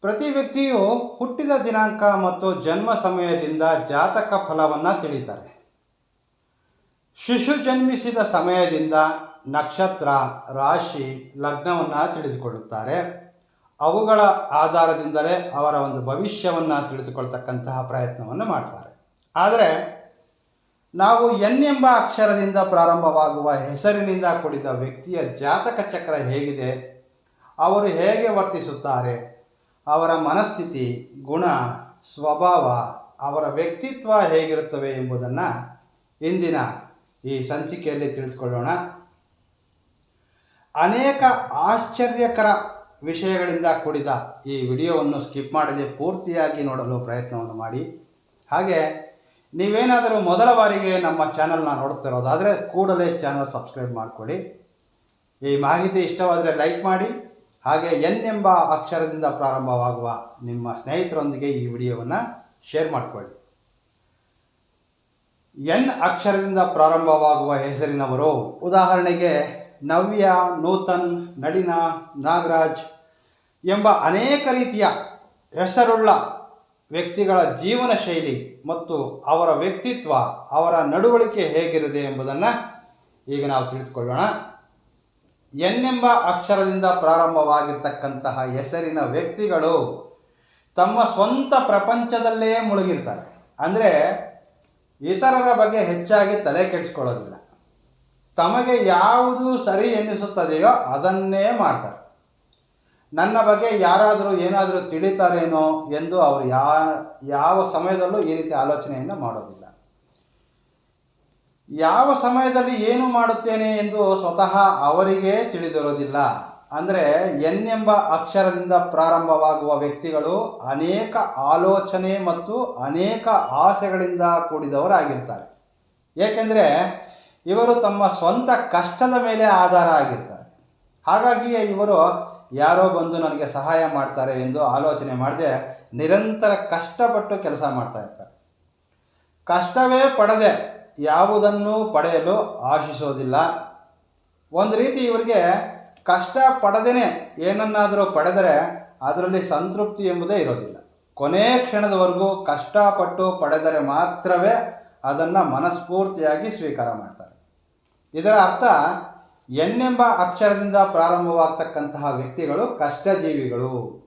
ಪ್ರತಿ ವ್ಯಕ್ತಿಯು ಹುಟ್ಟಿದ ದಿನಾಂಕ ಮತ್ತು ಜನ್ಮ ಸಮಯದಿಂದ ಜಾತಕ ಫಲವನ್ನು ತಿಳಿತಾರೆ. ಶಿಶು ಜನ್ಮಿಸಿದ ಸಮಯದಿಂದ ನಕ್ಷತ್ರ, ರಾಶಿ, ಲಗ್ನವನ್ನು ತಿಳಿದುಕೊಳ್ಳುತ್ತಾರೆ. ಅವುಗಳ ಆಧಾರದಿಂದಲೇ ಅವರ ಒಂದು ಭವಿಷ್ಯವನ್ನು ತಿಳಿದುಕೊಳ್ತಕ್ಕಂತಹ ಪ್ರಯತ್ನವನ್ನು ಮಾಡ್ತಾರೆ. ಆದರೆ, ನಾವು ಎನ್ ಎಂಬ ಅಕ್ಷರದಿಂದ ಪ್ರಾರಂಭವಾಗುವ ಹೆಸರಿನಿಂದ ಕೂಡಿದ ವ್ಯಕ್ತಿಯ ಜಾತಕ ಚಕ್ರ ಹೇಗಿದೆ? ಅವರು ಹೇಗೆ ವರ್ತಿಸುತ್ತಾರೆ? ಅವರ ಮನಸ್ಥಿತಿ, ಗುಣ, ಸ್ವಭಾವ, ಅವರ ವ್ಯಕ್ತಿತ್ವ ಹೇಗಿರುತ್ತವೆ ಎಂಬುದನ್ನು ಇಂದಿನ ಈ ಸಂಚಿಕೆಯಲ್ಲಿ ತಿಳಿದುಕೊಳ್ಳೋಣ. ಅನೇಕ ಆಶ್ಚರ್ಯಕರ ವಿಷಯಗಳಿಂದ ಕೂಡಿದ ಈ ವಿಡಿಯೋವನ್ನು ಸ್ಕಿಪ್ ಮಾಡದೆ ಪೂರ್ತಿಯಾಗಿ ನೋಡಲು ಪ್ರಯತ್ನವನ್ನು ಮಾಡಿ. ಹಾಗೆ, ನೀವೇನಾದರೂ ಮೊದಲ ಬಾರಿಗೆ ನಮ್ಮ ಚಾನಲ್ನ ನೋಡುತ್ತಿರೋದಾದರೆ ಕೂಡಲೇ ಚಾನಲ್ ಸಬ್ಸ್ಕ್ರೈಬ್ ಮಾಡಿಕೊಳ್ಳಿ. ಈ ಮಾಹಿತಿ ಇಷ್ಟವಾದರೆ ಲೈಕ್ ಮಾಡಿ ಹಾಗೆ ಎನ್ ಎಂಬ ಅಕ್ಷರದಿಂದ ಪ್ರಾರಂಭವಾಗುವ ನಿಮ್ಮ ಸ್ನೇಹಿತರೊಂದಿಗೆ ಈ ವಿಡಿಯೋವನ್ನು ಶೇರ್ ಮಾಡಿಕೊಳ್ಳಿ. ಎನ್ ಅಕ್ಷರದಿಂದ ಪ್ರಾರಂಭವಾಗುವ ಹೆಸರಿನವರು, ಉದಾಹರಣೆಗೆ ನವ್ಯ, ನೂತನ್ ನಡಿನ ನಾಗರಾಜ್ ಎಂಬ ಅನೇಕ ರೀತಿಯ ಹೆಸರುಳ್ಳ ವ್ಯಕ್ತಿಗಳ ಜೀವನ ಶೈಲಿ ಮತ್ತು ಅವರ ವ್ಯಕ್ತಿತ್ವ, ಅವರ ನಡವಳಿಕೆ ಹೇಗಿರುತ್ತೆ ಎಂಬುದನ್ನು ಈಗ ನಾವು ತಿಳಿದುಕೊಳ್ಳೋಣ. ಎನ್ ಎಂಬ ಅಕ್ಷರದಿಂದ ಪ್ರಾರಂಭವಾಗಿರ್ತಕ್ಕಂತಹ ಹೆಸರಿನ ವ್ಯಕ್ತಿಗಳು ತಮ್ಮ ಸ್ವಂತ ಪ್ರಪಂಚದಲ್ಲೇ ಮುಳುಗಿರ್ತಾರೆ. ಅಂದರೆ ಇತರರ ಬಗ್ಗೆ ಹೆಚ್ಚಾಗಿ ತಲೆ ಕೆಡಿಸ್ಕೊಳ್ಳೋದಿಲ್ಲ. ತಮಗೆ ಯಾವುದು ಸರಿ ಎನ್ನಿಸುತ್ತದೆಯೋ ಅದನ್ನೇ ಮಾಡ್ತಾರೆ. ನನ್ನ ಬಗ್ಗೆ ಯಾರಾದರೂ ಏನಾದರೂ ತಿಳಿತಾರೇನೋ ಎಂದು ಅವರು ಯಾ, ಯಾವ ಸಮಯದಲ್ಲೂ ಈ ರೀತಿ ಆಲೋಚನೆಯನ್ನು ಮಾಡೋದಿಲ್ಲ. ಯಾವ ಸಮಯದಲ್ಲಿ ಏನು ಮಾಡುತ್ತೇನೆ ಎಂದು ಸ್ವತಃ ಅವರಿಗೆ ತಿಳಿದಿರೋದಿಲ್ಲ ಅಂದರೆ ಎನ್ ಎಂಬ ಅಕ್ಷರದಿಂದ ಪ್ರಾರಂಭವಾಗುವ ವ್ಯಕ್ತಿಗಳು ಅನೇಕ ಆಲೋಚನೆ ಮತ್ತು ಅನೇಕ ಆಸೆಗಳಿಂದ ಕೂಡಿದವರಾಗಿರ್ತಾರೆ. ಏಕೆಂದರೆ ಇವರು ತಮ್ಮ ಸ್ವಂತ ಕಷ್ಟದ ಮೇಲೆ ಆಧಾರ ಆಗಿರ್ತಾರೆ. ಹಾಗಾಗಿಯೇ ಇವರು ಯಾರೋ ಬಂದು ನನಗೆ ಸಹಾಯ ಮಾಡ್ತಾರೆ ಎಂದು ಆಲೋಚನೆ ಮಾಡದೆ ನಿರಂತರ ಕಷ್ಟಪಟ್ಟು ಕೆಲಸ ಮಾಡ್ತಾ ಇರ್ತಾರೆ. ಕಷ್ಟವೇ ಪಡದೆ ಯಾವುದನ್ನು ಪಡೆಯಲು ಆಶಿಸೋದಿಲ್ಲ ಒಂದು ರೀತಿ ಇವರಿಗೆ ಕಷ್ಟ ಏನನ್ನಾದರೂ ಪಡೆದರೆ ಅದರಲ್ಲಿ ಸಂತೃಪ್ತಿ ಎಂಬುದೇ ಇರೋದಿಲ್ಲ. ಕೊನೆ ಕ್ಷಣದವರೆಗೂ ಕಷ್ಟಪಟ್ಟು ಪಡೆದರೆ ಮಾತ್ರವೇ ಅದನ್ನು ಮನಸ್ಫೂರ್ತಿಯಾಗಿ ಸ್ವೀಕಾರ ಮಾಡ್ತಾರೆ. ಇದರ ಅರ್ಥ, ಎನ್ನೆಂಬ ಅಕ್ಷರದಿಂದ ಪ್ರಾರಂಭವಾಗ್ತಕ್ಕಂತಹ ವ್ಯಕ್ತಿಗಳು ಕಷ್ಟಜೀವಿಗಳು.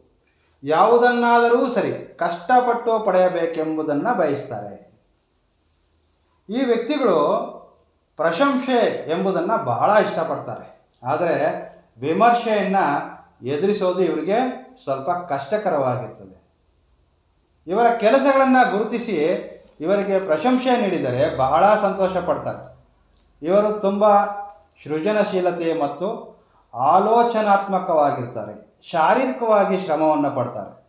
ಯಾವುದನ್ನಾದರೂ ಸರಿ ಕಷ್ಟಪಟ್ಟು ಪಡೆಯಬೇಕೆಂಬುದನ್ನು ಬಯಸ್ತಾರೆ. ಈ ವ್ಯಕ್ತಿಗಳು ಪ್ರಶಂಸೆ ಎಂಬುದನ್ನು ಬಹಳ ಇಷ್ಟಪಡ್ತಾರೆ. ಆದರೆ ವಿಮರ್ಶೆಯನ್ನು ಎದುರಿಸೋದು ಇವರಿಗೆ ಸ್ವಲ್ಪ ಕಷ್ಟಕರವಾಗಿರ್ತದೆ. ಇವರ ಕೆಲಸಗಳನ್ನು ಗುರುತಿಸಿ ಇವರಿಗೆ ಪ್ರಶಂಸೆ ನೀಡಿದರೆ ಬಹಳ ಸಂತೋಷ ಪಡ್ತಾರೆ. ಇವರು ತುಂಬ ಸೃಜನಶೀಲತೆ ಮತ್ತು ಆಲೋಚನಾತ್ಮಕವಾಗಿರ್ತಾರೆ. ಶಾರೀರಿಕವಾಗಿ ಶ್ರಮವನ್ನು ಪಡ್ತಾರೆ.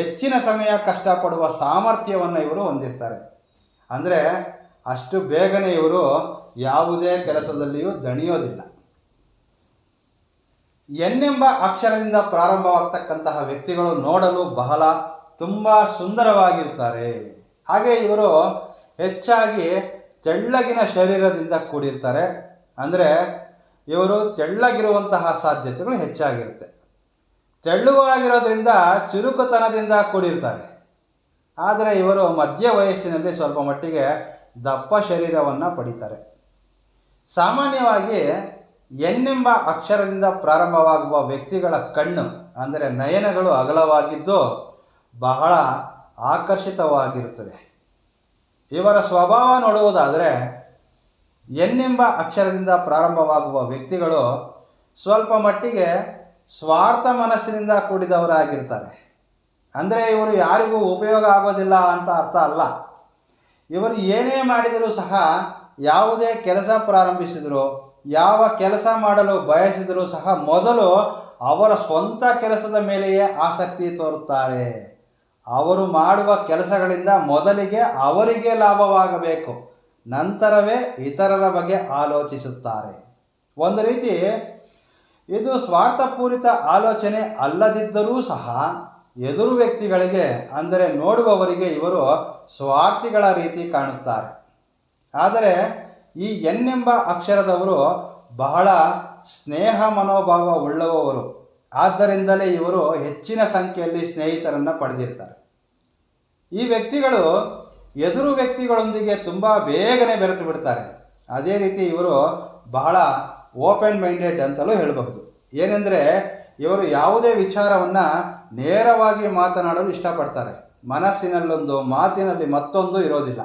ಹೆಚ್ಚಿನ ಸಮಯ ಕಷ್ಟಪಡುವ ಸಾಮರ್ಥ್ಯವನ್ನು ಇವರು ಹೊಂದಿರ್ತಾರೆ. ಅಂದರೆ ಅಷ್ಟು ಬೇಗನೆ ಇವರು ಯಾವುದೇ ಕೆಲಸದಲ್ಲಿಯೂ ದಣಿಯೋದಿಲ್ಲ. ಎನ್ನೆಂಬ ಅಕ್ಷರದಿಂದ ಪ್ರಾರಂಭವಾಗ್ತಕ್ಕಂತಹ ವ್ಯಕ್ತಿಗಳು ನೋಡಲು ಬಹಳ ತುಂಬ ಸುಂದರವಾಗಿರ್ತಾರೆ. ಹಾಗೆ ಇವರು ಹೆಚ್ಚಾಗಿ ತೆಳ್ಳಗಿನ ಶರೀರದಿಂದ ಕೂಡಿರ್ತಾರೆ. ಅಂದರೆ ಇವರು ತೆಳ್ಳಗಿರುವಂತಹ ಸಾಧ್ಯತೆಗಳು ಹೆಚ್ಚಾಗಿರುತ್ತೆ. ತೆಳ್ಳುವಾಗಿರೋದ್ರಿಂದ ಚುರುಕುತನದಿಂದ ಕೂಡಿರ್ತಾರೆ. ಆದರೆ ಇವರು ಮಧ್ಯ ವಯಸ್ಸಿನಲ್ಲಿ ಸ್ವಲ್ಪ ಮಟ್ಟಿಗೆ ದಪ್ಪ ಶರೀರವನ್ನು ಪಡಿತಾರೆ. ಸಾಮಾನ್ಯವಾಗಿ ಎನ್ನೆಂಬ ಅಕ್ಷರದಿಂದ ಪ್ರಾರಂಭವಾಗುವ ವ್ಯಕ್ತಿಗಳ ಕಣ್ಣು, ಅಂದರೆ ನಯನಗಳು ಅಗಲವಾಗಿದ್ದು ಬಹಳ ಆಕರ್ಷಿತವಾಗಿರುತ್ತವೆ. ಇವರ ಸ್ವಭಾವ ನೋಡುವುದಾದರೆ ಎನ್ನೆಂಬ ಅಕ್ಷರದಿಂದ ಪ್ರಾರಂಭವಾಗುವ ವ್ಯಕ್ತಿಗಳು ಸ್ವಲ್ಪ ಮಟ್ಟಿಗೆ ಸ್ವಾರ್ಥ ಮನಸ್ಸಿನಿಂದ ಕೂಡಿದವರಾಗಿರ್ತಾರೆ. ಅಂದರೆ ಇವರು ಯಾರಿಗೂ ಉಪಯೋಗ ಆಗೋದಿಲ್ಲ ಅಂತ ಅರ್ಥ ಅಲ್ಲ. ಇವರು ಏನೇ ಮಾಡಿದರೂ ಸಹ ಯಾವುದೇ ಕೆಲಸ ಪ್ರಾರಂಭಿಸಿದರು, ಯಾವ ಕೆಲಸ ಮಾಡಲು ಬಯಸಿದರೂ ಸಹ ಮೊದಲು ಅವರ ಸ್ವಂತ ಕೆಲಸದ ಮೇಲೆಯೇ ಆಸಕ್ತಿ ತೋರುತ್ತಾರೆ. ಅವರು ಮಾಡುವ ಕೆಲಸಗಳಿಂದ ಮೊದಲಿಗೆ ಅವರಿಗೆ ಲಾಭವಾಗಬೇಕು, ನಂತರವೇ ಇತರರ ಬಗ್ಗೆ ಆಲೋಚಿಸುತ್ತಾರೆ. ಒಂದು ರೀತಿ, ಇದು ಸ್ವಾರ್ಥಪೂರಿತ ಆಲೋಚನೆ ಅಲ್ಲದಿದ್ದರೂ ಸಹ ಎದುರು ವ್ಯಕ್ತಿಗಳಿಗೆ, ಅಂದರೆ ನೋಡುವವರಿಗೆ ಇವರು ಸ್ವಾರ್ಥಿಗಳ ರೀತಿ ಕಾಣುತ್ತಾರೆ. ಆದರೆ ಈ ಎನ್ನೆಂಬ ಅಕ್ಷರದವರು ಬಹಳ ಸ್ನೇಹ ಮನೋಭಾವ ಉಳ್ಳವರು ಆದ್ದರಿಂದಲೇ ಇವರು ಹೆಚ್ಚಿನ ಸಂಖ್ಯೆಯಲ್ಲಿ ಸ್ನೇಹಿತರನ್ನು ಪಡೆದಿರ್ತಾರೆ. ಈ ವ್ಯಕ್ತಿಗಳು ಎದುರು ವ್ಯಕ್ತಿಗಳೊಂದಿಗೆ ತುಂಬ ಬೇಗನೆ ಬೆರೆತು ಬಿಡ್ತಾರೆ. ಅದೇ ರೀತಿ ಇವರು ಬಹಳ ಓಪನ್ ಮೈಂಡೆಡ್ ಅಂತಲೂ ಹೇಳಬಹುದು. ಏನೆಂದರೆ ಇವರು ಯಾವುದೇ ವಿಚಾರವನ್ನು ನೇರವಾಗಿ ಮಾತನಾಡಲು ಇಷ್ಟಪಡ್ತಾರೆ. ಮನಸ್ಸಿನಲ್ಲೊಂದು, ಮಾತಿನಲ್ಲಿ ಮತ್ತೊಂದು ಇರೋದಿಲ್ಲ.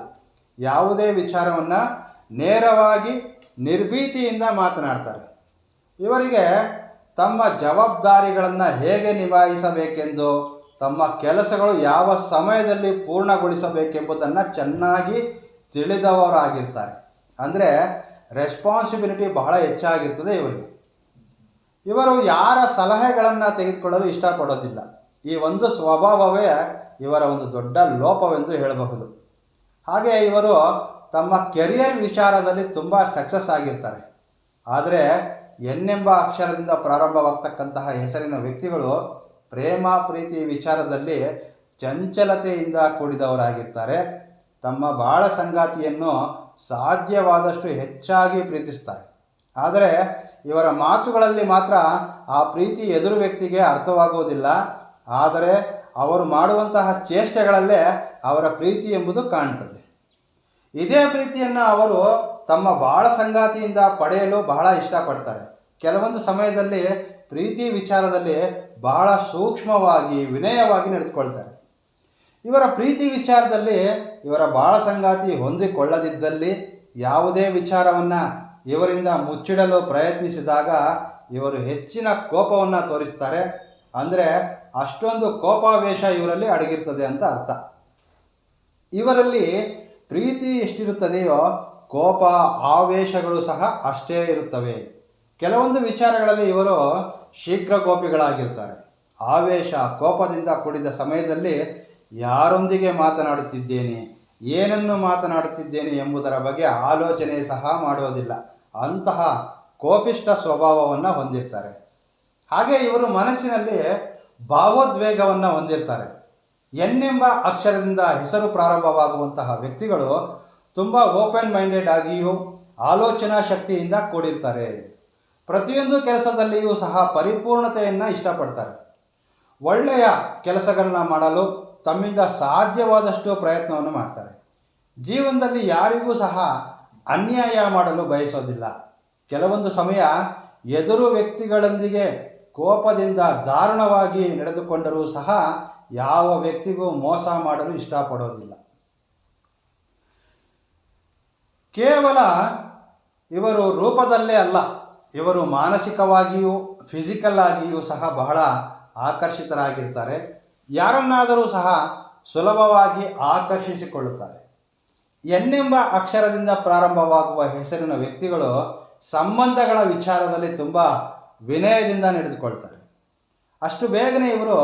ಯಾವುದೇ ವಿಚಾರವನ್ನು ನೇರವಾಗಿ ನಿರ್ಭೀತಿಯಿಂದ ಮಾತನಾಡ್ತಾರೆ. ಇವರಿಗೆ ತಮ್ಮ ಜವಾಬ್ದಾರಿಗಳನ್ನು ಹೇಗೆ ನಿಭಾಯಿಸಬೇಕೆಂದು, ತಮ್ಮ ಕೆಲಸಗಳು ಯಾವ ಸಮಯದಲ್ಲಿ ಪೂರ್ಣಗೊಳಿಸಬೇಕೆಂಬುದನ್ನು ಚೆನ್ನಾಗಿ ತಿಳಿದವರಾಗಿರ್ತಾರೆ. ಅಂದರೆ ರೆಸ್ಪಾನ್ಸಿಬಿಲಿಟಿ ಬಹಳ ಹೆಚ್ಚಾಗಿರ್ತದೆ ಇವರಿಗೆ. ಇವರು ಯಾರ ಸಲಹೆಗಳನ್ನು ತೆಗೆದುಕೊಳ್ಳಲು ಇಷ್ಟಪಡೋದಿಲ್ಲ. ಈ ಒಂದು ಸ್ವಭಾವವೇ ಇವರ ಒಂದು ದೊಡ್ಡ ಲೋಪವೆಂದು ಹೇಳಬಹುದು. ಹಾಗೆ ಇವರು ತಮ್ಮ ಕೆರಿಯರ್ ವಿಚಾರದಲ್ಲಿ ತುಂಬ ಸಕ್ಸಸ್ ಆಗಿರ್ತಾರೆ. ಆದರೆ ಎನ್ನೆಂಬ ಅಕ್ಷರದಿಂದ ಪ್ರಾರಂಭವಾಗ್ತಕ್ಕಂತಹ ಹೆಸರಿನ ವ್ಯಕ್ತಿಗಳು ಪ್ರೇಮ, ಪ್ರೀತಿ ವಿಚಾರದಲ್ಲಿ ಚಂಚಲತೆಯಿಂದ ಕೂಡಿದವರಾಗಿರ್ತಾರೆ. ತಮ್ಮ ಬಾಳ ಸಂಗಾತಿಯನ್ನು ಸಾಧ್ಯವಾದಷ್ಟು ಹೆಚ್ಚಾಗಿ ಪ್ರೀತಿಸ್ತಾರೆ. ಆದರೆ ಇವರ ಮಾತುಗಳಲ್ಲಿ ಮಾತ್ರ ಆ ಪ್ರೀತಿ ಎದುರು ವ್ಯಕ್ತಿಗೆ ಅರ್ಥವಾಗುವುದಿಲ್ಲ. ಆದರೆ ಅವರು ಮಾಡುವಂತಹ ಚೇಷ್ಟೆಗಳಲ್ಲೇ ಅವರ ಪ್ರೀತಿ ಎಂಬುದು ಕಾಣ್ತದೆ. ಇದೇ ಪ್ರೀತಿಯನ್ನು ಅವರು ತಮ್ಮ ಬಾಳ ಸಂಗಾತಿಯಿಂದ ಪಡೆಯಲು ಬಹಳ ಇಷ್ಟಪಡ್ತಾರೆ. ಕೆಲವೊಂದು ಸಮಯದಲ್ಲಿ ಪ್ರೀತಿ ವಿಚಾರದಲ್ಲಿ ಬಹಳ ಸೂಕ್ಷ್ಮವಾಗಿ, ವಿನಯವಾಗಿ ನಡೆದುಕೊಳ್ತಾರೆ. ಇವರ ಪ್ರೀತಿ ವಿಚಾರದಲ್ಲಿ ಇವರ ಬಾಳ ಸಂಗಾತಿ ಹೊಂದಿಕೊಳ್ಳದಿದ್ದಲ್ಲಿ ಯಾವುದೇ ವಿಚಾರವನ್ನು ಇವರಿಂದ ಮುಚ್ಚಿಡಲು ಪ್ರಯತ್ನಿಸಿದಾಗ ಇವರು ಹೆಚ್ಚಿನ ಕೋಪವನ್ನು ತೋರಿಸ್ತಾರೆ. ಅಂದರೆ ಅಷ್ಟೊಂದು ಕೋಪಾವೇಶ ಇವರಲ್ಲಿ ಅಡಗಿರ್ತದೆ ಅಂತ ಅರ್ಥ. ಇವರಲ್ಲಿ ಪ್ರೀತಿ ಎಷ್ಟಿರುತ್ತದೆಯೋ, ಕೋಪ, ಆವೇಶಗಳು ಸಹ ಅಷ್ಟೇ ಇರುತ್ತವೆ. ಕೆಲವೊಂದು ವಿಚಾರಗಳಲ್ಲಿ ಇವರು ಶೀಘ್ರ ಕೋಪಿಗಳಾಗಿರ್ತಾರೆ ಆವೇಶ, ಕೋಪದಿಂದ ಕೂಡಿದ ಸಮಯದಲ್ಲಿ ಯಾರೊಂದಿಗೆ ಮಾತನಾಡುತ್ತಿದ್ದೇನೆ? ಏನನ್ನು ಮಾತನಾಡುತ್ತಿದ್ದೇನೆ ಎಂಬುದರ ಬಗ್ಗೆ ಆಲೋಚನೆ ಸಹ ಮಾಡುವುದಿಲ್ಲ. ಅಂತಹ ಕೋಪಿಷ್ಟ ಸ್ವಭಾವವನ್ನು ಹೊಂದಿರ್ತಾರೆ. ಹಾಗೆ ಇವರು ಮನಸ್ಸಿನಲ್ಲಿ ಭಾವೋದ್ವೇಗವನ್ನು ಹೊಂದಿರ್ತಾರೆ. ಎನ್ನೆಂಬ ಅಕ್ಷರದಿಂದ ಹೆಸರು ಪ್ರಾರಂಭವಾಗುವಂತಹ ವ್ಯಕ್ತಿಗಳು ತುಂಬ ಓಪನ್ ಮೈಂಡೆಡ್ ಆಗಿಯೂ ಆಲೋಚನಾ ಶಕ್ತಿಯಿಂದ ಕೂಡಿರ್ತಾರೆ. ಪ್ರತಿಯೊಂದು ಕೆಲಸದಲ್ಲಿಯೂ ಸಹ ಪರಿಪೂರ್ಣತೆಯನ್ನು ಇಷ್ಟಪಡ್ತಾರೆ. ಒಳ್ಳೆಯ ಕೆಲಸಗಳನ್ನ ಮಾಡಲು ತಮ್ಮಿಂದ ಸಾಧ್ಯವಾದಷ್ಟು ಪ್ರಯತ್ನವನ್ನು ಮಾಡ್ತಾರೆ. ಜೀವನದಲ್ಲಿ ಯಾರಿಗೂ ಸಹ ಅನ್ಯಾಯ ಮಾಡಲು ಬಯಸೋದಿಲ್ಲ. ಕೆಲವೊಂದು ಸಮಯ ಎದುರು ವ್ಯಕ್ತಿಗಳೊಂದಿಗೆ ಕೋಪದಿಂದ ದಾರುಣವಾಗಿ ನಡೆದುಕೊಂಡರೂ ಸಹ ಯಾವ ವ್ಯಕ್ತಿಗೂ ಮೋಸ ಮಾಡಲು ಇಷ್ಟಪಡೋದಿಲ್ಲ. ಕೇವಲ ಇವರು ರೂಪದಲ್ಲೇ ಅಲ್ಲ, ಇವರು ಮಾನಸಿಕವಾಗಿಯೂ ಫಿಸಿಕಲ್ ಆಗಿಯೂ ಸಹ ಬಹಳ ಆಕರ್ಷಿತರಾಗಿರ್ತಾರೆ. ಯಾರನ್ನಾದರೂ ಸಹ ಸುಲಭವಾಗಿ ಆಕರ್ಷಿಸಿಕೊಳ್ಳುತ್ತಾರೆ. ಎನ್ನೆಂಬ ಅಕ್ಷರದಿಂದ ಪ್ರಾರಂಭವಾಗುವ ಹೆಸರಿನ ವ್ಯಕ್ತಿಗಳು ಸಂಬಂಧಗಳ ವಿಚಾರದಲ್ಲಿ ತುಂಬ ವಿನಯದಿಂದ ನಡೆದುಕೊಳ್ತಾರೆ. ಅಷ್ಟು ಬೇಗನೆ ಇವರು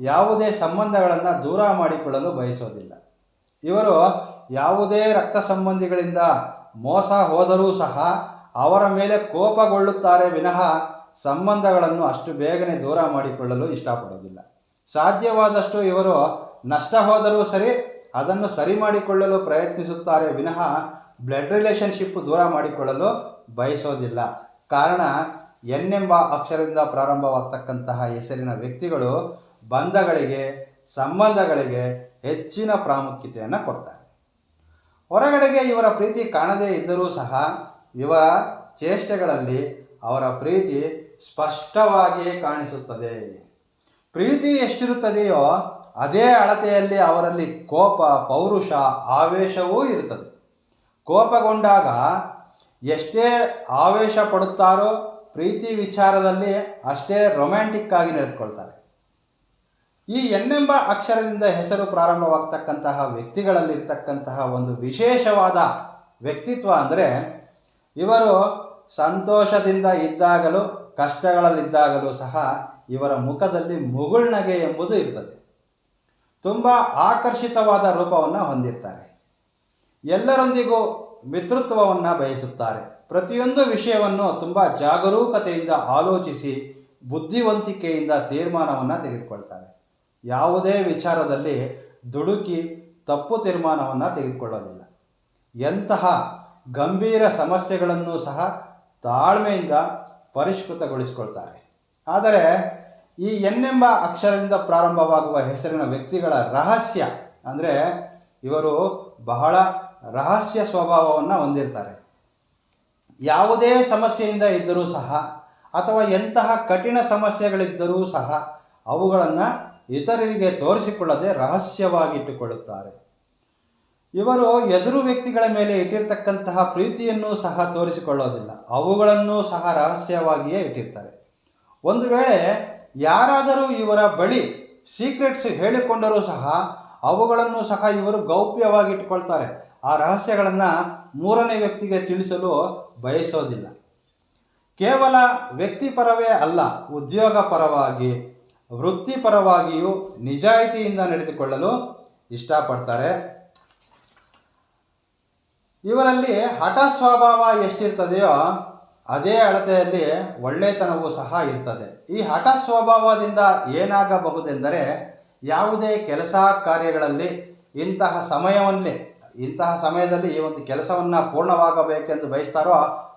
ಯಾವುದೇ ಸಂಬಂಧಗಳನ್ನು ದೂರ ಮಾಡಿಕೊಳ್ಳಲು ಬಯಸೋದಿಲ್ಲ. ಇವರು ಯಾವುದೇ ರಕ್ತ ಸಂಬಂಧಿಗಳಿಂದ ಮೋಸ ಹೋದರೂ ಸಹ ಅವರ ಮೇಲೆ ಕೋಪಗೊಳ್ಳುತ್ತಾರೆ ವಿನಃ ಸಂಬಂಧಗಳನ್ನು ಅಷ್ಟು ಬೇಗನೆ ದೂರ ಮಾಡಿಕೊಳ್ಳಲು ಇಷ್ಟಪಡೋದಿಲ್ಲ ಸಾಧ್ಯವಾದಷ್ಟು ಇವರು ನಷ್ಟ ಹೋದರೂ ಸರಿ ಅದನ್ನು ಸರಿ ಮಾಡಿಕೊಳ್ಳಲು ಪ್ರಯತ್ನಿಸುತ್ತಾರೆ ವಿನಃ ಬ್ಲಡ್ ರಿಲೇಷನ್ಶಿಪ್ ದೂರ ಮಾಡಿಕೊಳ್ಳಲು ಬಯಸೋದಿಲ್ಲ. ಕಾರಣ ಎನ್ನೆಂಬ ಅಕ್ಷರದಿಂದ ಪ್ರಾರಂಭವಾಗ್ತಕ್ಕಂತಹ ಹೆಸರಿನ ವ್ಯಕ್ತಿಗಳು ಬಂಧಗಳಿಗೆ, ಸಂಬಂಧಗಳಿಗೆ ಹೆಚ್ಚಿನ ಪ್ರಾಮುಖ್ಯತೆಯನ್ನು ಕೊಡ್ತಾರೆ. ಹೊರಗಡೆಗೆ ಇವರ ಪ್ರೀತಿ ಕಾಣದೇ ಇದ್ದರೂ ಸಹ ಇವರ ಚೇಷ್ಟೆಗಳಲ್ಲಿ ಅವರ ಪ್ರೀತಿ ಸ್ಪಷ್ಟವಾಗಿಯೇ ಕಾಣಿಸುತ್ತದೆ. ಪ್ರೀತಿ ಎಷ್ಟಿರುತ್ತದೆಯೋ ಅದೇ ಅಳತೆಯಲ್ಲಿ ಅವರಲ್ಲಿ ಕೋಪ, ಪೌರುಷ, ಆವೇಶವೂ ಇರುತ್ತದೆ. ಕೋಪಗೊಂಡಾಗ ಎಷ್ಟೇ ಆವೇಶ ಪಡುತ್ತಾರೋ ಪ್ರೀತಿ ವಿಚಾರದಲ್ಲಿ ಅಷ್ಟೇ ರೊಮ್ಯಾಂಟಿಕ್ ಆಗಿ ನಡೆದುಕೊಳ್ತಾರೆ. ಈ ಎನ್ನೆಂಬ ಅಕ್ಷರದಿಂದ ಹೆಸರು ಪ್ರಾರಂಭವಾಗ್ತಕ್ಕಂತಹ ವ್ಯಕ್ತಿಗಳಲ್ಲಿರ್ತಕ್ಕಂತಹ ಒಂದು ವಿಶೇಷವಾದ ವ್ಯಕ್ತಿತ್ವ ಅಂದರೆ ಇವರು ಸಂತೋಷದಿಂದ ಇದ್ದಾಗಲೂ, ಕಷ್ಟಗಳಲ್ಲಿದ್ದಾಗಲೂ ಸಹ ಇವರ ಮುಖದಲ್ಲಿ ಮುಗುಳ್ನಗೆ ಎಂಬುದು ಇರ್ತದೆ. ತುಂಬ ಆಕರ್ಷಿತವಾದ ರೂಪವನ್ನು ಹೊಂದಿರ್ತಾರೆ. ಎಲ್ಲರೊಂದಿಗೂ ಮಿತೃತ್ವವನ್ನು ಬಯಸುತ್ತಾರೆ. ಪ್ರತಿಯೊಂದು ವಿಷಯವನ್ನು ತುಂಬ ಜಾಗರೂಕತೆಯಿಂದ ಆಲೋಚಿಸಿ, ಬುದ್ಧಿವಂತಿಕೆಯಿಂದ ತೀರ್ಮಾನವನ್ನು ತೆಗೆದುಕೊಳ್ತಾರೆ. ಯಾವುದೇ ವಿಚಾರದಲ್ಲಿ ದುಡುಕಿ, ತಪ್ಪು ತೀರ್ಮಾನವನ್ನು ತೆಗೆದುಕೊಳ್ಳೋದಿಲ್ಲ. ಎಂತಹ ಗಂಭೀರ ಸಮಸ್ಯೆಗಳನ್ನು ಸಹ ತಾಳ್ಮೆಯಿಂದ ಪರಿಷ್ಕೃತಗೊಳಿಸಿಕೊಳ್ತಾರೆ. ಆದರೆ ಈ ಎನ್ನೆಂಬ ಅಕ್ಷರದಿಂದ ಪ್ರಾರಂಭವಾಗುವ ಹೆಸರಿನ ವ್ಯಕ್ತಿಗಳ ರಹಸ್ಯ ಅಂದರೆ ಇವರು ಬಹಳ ರಹಸ್ಯ ಸ್ವಭಾವವನ್ನು ಹೊಂದಿರ್ತಾರೆ. ಯಾವುದೇ ಸಮಸ್ಯೆಯಿಂದ ಇದ್ದರೂ ಸಹ ಅಥವಾ ಎಂತಹ ಕಠಿಣ ಸಮಸ್ಯೆಗಳಿದ್ದರೂ ಸಹ ಅವುಗಳನ್ನು ಇತರರಿಗೆ ತೋರಿಸಿಕೊಳ್ಳದೆ ರಹಸ್ಯವಾಗಿಟ್ಟುಕೊಳ್ಳುತ್ತಾರೆ. ಇವರು ಎದುರು ವ್ಯಕ್ತಿಗಳ ಮೇಲೆ ಇಟ್ಟಿರ್ತಕ್ಕಂತಹ ಪ್ರೀತಿಯನ್ನು ಸಹ ತೋರಿಸಿಕೊಳ್ಳೋದಿಲ್ಲ. ಅವುಗಳನ್ನು ಸಹ ರಹಸ್ಯವಾಗಿಯೇ ಇಟ್ಟಿರ್ತಾರೆ. ಒಂದು ವೇಳೆ ಯಾರಾದರೂ ಇವರ ಬಳಿ ಸೀಕ್ರೆಟ್ಸ್ ಹೇಳಿಕೊಂಡರೂ ಸಹ ಅವುಗಳನ್ನು ಸಹ ಇವರು ಗೌಪ್ಯವಾಗಿ ಇಟ್ಕೊಳ್ತಾರೆ ಆ ರಹಸ್ಯಗಳನ್ನು ಮೂರನೇ ವ್ಯಕ್ತಿಗೆ ತಿಳಿಸಲು ಬಯಸೋದಿಲ್ಲ. ಕೇವಲ ವ್ಯಕ್ತಿಪರವೇ ಅಲ್ಲ, ಉದ್ಯೋಗ ಪರವಾಗಿ ವೃತ್ತಿಪರವಾಗಿಯೂ ನಿಜಾಯಿತಿಯಿಂದ ನಡೆದುಕೊಳ್ಳಲು ಇಷ್ಟಪಡ್ತಾರೆ. ಇವರಲ್ಲಿ ಹಠ ಸ್ವಭಾವ ಎಷ್ಟಿರ್ತದೆಯೋ ಅದೇ ಅಳತೆಯಲ್ಲಿ ಒಳ್ಳೆತನವೂ ಸಹ ಇರ್ತದೆ. ಈ ಹಠ ಸ್ವಭಾವದಿಂದ ಏನಾಗಬಹುದೆಂದರೆ ಯಾವುದೇ ಕೆಲಸ ಕಾರ್ಯಗಳಲ್ಲಿ ಇಂತಹ ಸಮಯವನ್ನೇ, ಇಂತಹ ಸಮಯದಲ್ಲಿ ಈ ಒಂದು ಕೆಲಸವನ್ನು ಪೂರ್ಣವಾಗಬೇಕೆಂದು ಬಯಸ್ತಾರೋ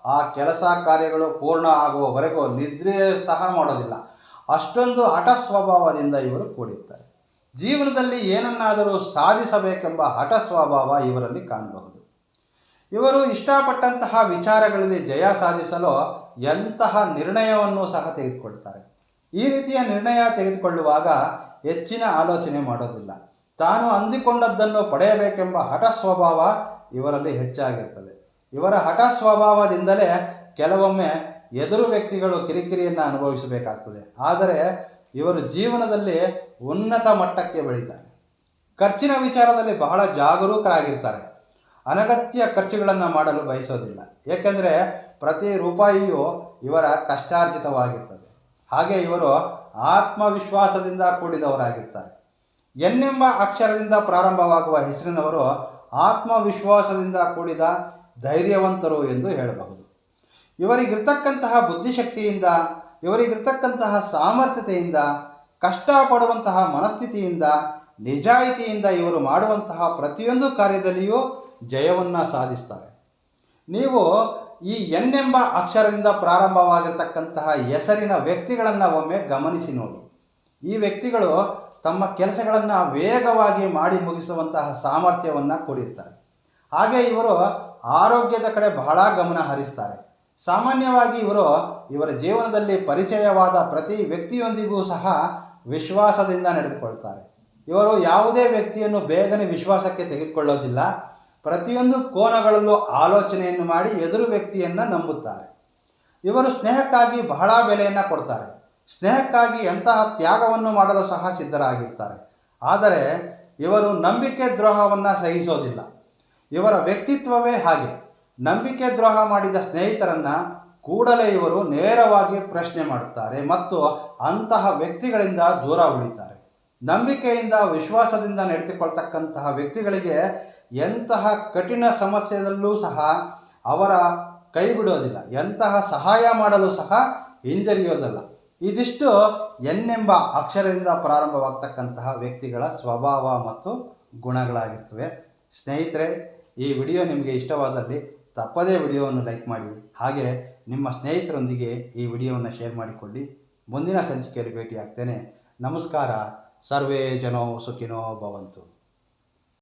ಆ ಕೆಲಸ ಕಾರ್ಯಗಳು ಪೂರ್ಣ ಆಗುವವರೆಗೂ ನಿದ್ರೆ ಸಹ ಮಾಡೋದಿಲ್ಲ. ಅಷ್ಟೊಂದು ಹಠ ಸ್ವಭಾವದಿಂದ ಇವರು ಕೂಡಿರ್ತಾರೆ. ಜೀವನದಲ್ಲಿ ಏನನ್ನಾದರೂ ಸಾಧಿಸಬೇಕೆಂಬ ಹಠ ಸ್ವಭಾವ ಇವರಲ್ಲಿ ಕಾಣಬಹುದು. ಇವರು ಇಷ್ಟಪಟ್ಟಂತಹ ವಿಚಾರಗಳಲ್ಲಿ ಜಯ ಸಾಧಿಸಲು ಎಂತಹ ನಿರ್ಣಯವನ್ನು ಸಹ ತೆಗೆದುಕೊಳ್ತಾರೆ. ಈ ರೀತಿಯ ನಿರ್ಣಯ ತೆಗೆದುಕೊಳ್ಳುವಾಗ ಹೆಚ್ಚಿನ ಆಲೋಚನೆ ಮಾಡೋದಿಲ್ಲ. ತಾನು ಅಂದಿಕೊಂಡದ್ದನ್ನು ಪಡೆಯಬೇಕೆಂಬ ಹಠ ಸ್ವಭಾವ ಇವರಲ್ಲಿ ಹೆಚ್ಚಾಗಿರ್ತದೆ. ಇವರ ಹಠ ಸ್ವಭಾವದಿಂದಲೇ ಕೆಲವೊಮ್ಮೆ ಎದುರು ವ್ಯಕ್ತಿಗಳು ಕಿರಿಕಿರಿಯನ್ನು ಅನುಭವಿಸಬೇಕಾಗ್ತದೆ. ಆದರೆ ಇವರು ಜೀವನದಲ್ಲಿ ಉನ್ನತ ಮಟ್ಟಕ್ಕೆ ಬೆಳೀತಾರೆ. ಖರ್ಚಿನ ವಿಚಾರದಲ್ಲಿ ಬಹಳ ಜಾಗರೂಕರಾಗಿರ್ತಾರೆ. ಅನಗತ್ಯ ಖರ್ಚುಗಳನ್ನು ಮಾಡಲು ಬಯಸೋದಿಲ್ಲ. ಏಕೆಂದರೆ ಪ್ರತಿ ರೂಪಾಯಿಯು ಇವರ ಕಷ್ಟಾರ್ಜಿತವಾಗಿರ್ತದೆ. ಹಾಗೆ ಇವರು ಆತ್ಮವಿಶ್ವಾಸದಿಂದ ಕೂಡಿದವರಾಗಿರ್ತಾರೆ. ಎನ್ನೆಂಬ ಅಕ್ಷರದಿಂದ ಪ್ರಾರಂಭವಾಗುವ ಹೆಸರಿನವರು ಆತ್ಮವಿಶ್ವಾಸದಿಂದ ಕೂಡಿದ ಧೈರ್ಯವಂತರು ಎಂದು ಹೇಳಬಹುದು. ಇವರಿಗಿರ್ತಕ್ಕಂತಹ ಬುದ್ಧಿಶಕ್ತಿಯಿಂದ, ಇವರಿಗಿರ್ತಕ್ಕಂತಹ ಸಾಮರ್ಥ್ಯತೆಯಿಂದ, ಕಷ್ಟಪಡುವಂತಹ ಮನಸ್ಥಿತಿಯಿಂದ, ನಿಜಾಯಿತಿಯಿಂದ ಇವರು ಮಾಡುವಂತಹ ಪ್ರತಿಯೊಂದು ಕಾರ್ಯದಲ್ಲಿಯೂ ಜಯವನ್ನು ಸಾಧಿಸ್ತಾರೆ. ನೀವು ಈ ಎನ್ನೆಂಬ ಅಕ್ಷರದಿಂದ ಪ್ರಾರಂಭವಾಗಿರ್ತಕ್ಕಂತಹ ಹೆಸರಿನ ವ್ಯಕ್ತಿಗಳನ್ನು ಒಮ್ಮೆ ಗಮನಿಸಿ ನೋಡಿ. ಈ ವ್ಯಕ್ತಿಗಳು ತಮ್ಮ ಕೆಲಸಗಳನ್ನು ವೇಗವಾಗಿ ಮಾಡಿ ಮುಗಿಸುವಂತಹ ಸಾಮರ್ಥ್ಯವನ್ನು ಕೊಡಿರ್ತಾರೆ. ಹಾಗೆ ಇವರು ಆರೋಗ್ಯದ ಕಡೆ ಬಹಳ ಗಮನ ಹರಿಸ್ತಾರೆ. ಸಾಮಾನ್ಯವಾಗಿ ಇವರು ಇವರ ಜೀವನದಲ್ಲಿ ಪರಿಚಯವಾದ ಪ್ರತಿ ವ್ಯಕ್ತಿಯೊಂದಿಗೂ ಸಹ ವಿಶ್ವಾಸದಿಂದ ನಡೆದುಕೊಳ್ತಾರೆ. ಇವರು ಯಾವುದೇ ವ್ಯಕ್ತಿಯನ್ನು ಬೇಗನೆ ವಿಶ್ವಾಸಕ್ಕೆ ತೆಗೆದುಕೊಳ್ಳೋದಿಲ್ಲ. ಪ್ರತಿಯೊಂದು ಕೋನಗಳಲ್ಲೂ ಆಲೋಚನೆಯನ್ನು ಮಾಡಿ ಎದುರು ವ್ಯಕ್ತಿಯನ್ನು ನಂಬುತ್ತಾರೆ. ಇವರು ಸ್ನೇಹಕ್ಕಾಗಿ ಬಹಳ ಬೆಲೆಯನ್ನು ಕೊಡ್ತಾರೆ. ಸ್ನೇಹಕ್ಕಾಗಿ ಎಂತಹ ತ್ಯಾಗವನ್ನು ಮಾಡಲು ಸಹ ಸಿದ್ಧರಾಗಿರ್ತಾರೆ. ಆದರೆ ಇವರು ನಂಬಿಕೆ ದ್ರೋಹವನ್ನು ಸಹಿಸೋದಿಲ್ಲ. ಇವರ ವ್ಯಕ್ತಿತ್ವವೇ ಹಾಗೆ. ನಂಬಿಕೆ ದ್ರೋಹ ಮಾಡಿದ ಸ್ನೇಹಿತರನ್ನು ಕೂಡಲೇ ಇವರು ನೇರವಾಗಿ ಪ್ರಶ್ನೆ ಮಾಡುತ್ತಾರೆ ಮತ್ತು ಅಂತಹ ವ್ಯಕ್ತಿಗಳಿಂದ ದೂರ ಉಳಿತಾರೆ. ನಂಬಿಕೆಯಿಂದ, ವಿಶ್ವಾಸದಿಂದ ನಡೆದುಕೊಳ್ತಕ್ಕಂತಹ ವ್ಯಕ್ತಿಗಳಿಗೆ ಎಂತಹ ಕಠಿಣ ಸಮಸ್ಯೆಯಲ್ಲೂ ಸಹ ಅವರ ಕೈ ಬಿಡೋದಿಲ್ಲ. ಎಂತಹ ಸಹಾಯ ಮಾಡಲು ಸಹ ಹಿಂಜರಿಯೋದಲ್ಲ. ಇದಿಷ್ಟು ಎನ್ನೆಂಬ ಅಕ್ಷರದಿಂದ ಪ್ರಾರಂಭವಾಗ್ತಕ್ಕಂತಹ ವ್ಯಕ್ತಿಗಳ ಸ್ವಭಾವ ಮತ್ತು ಗುಣಗಳಾಗಿರ್ತವೆ. ಸ್ನೇಹಿತರೆ, ಈ ವಿಡಿಯೋ ನಿಮಗೆ ಇಷ್ಟವಾದಲ್ಲಿ ತಪ್ಪದೇ ವಿಡಿಯೋವನ್ನು ಲೈಕ್ ಮಾಡಿ, ಹಾಗೆ ನಿಮ್ಮ ಸ್ನೇಹಿತರೊಂದಿಗೆ ಈ ವಿಡಿಯೋವನ್ನು ಶೇರ್ ಮಾಡಿಕೊಳ್ಳಿ. ಮುಂದಿನ ಸಂಚಿಕೆಯಲ್ಲಿ ಭೇಟಿಯಾಗ್ತೇನೆ. ನಮಸ್ಕಾರ. ಸರ್ವೇ ಜನೋ ಸುಖಿನೋ ಭವಂತು.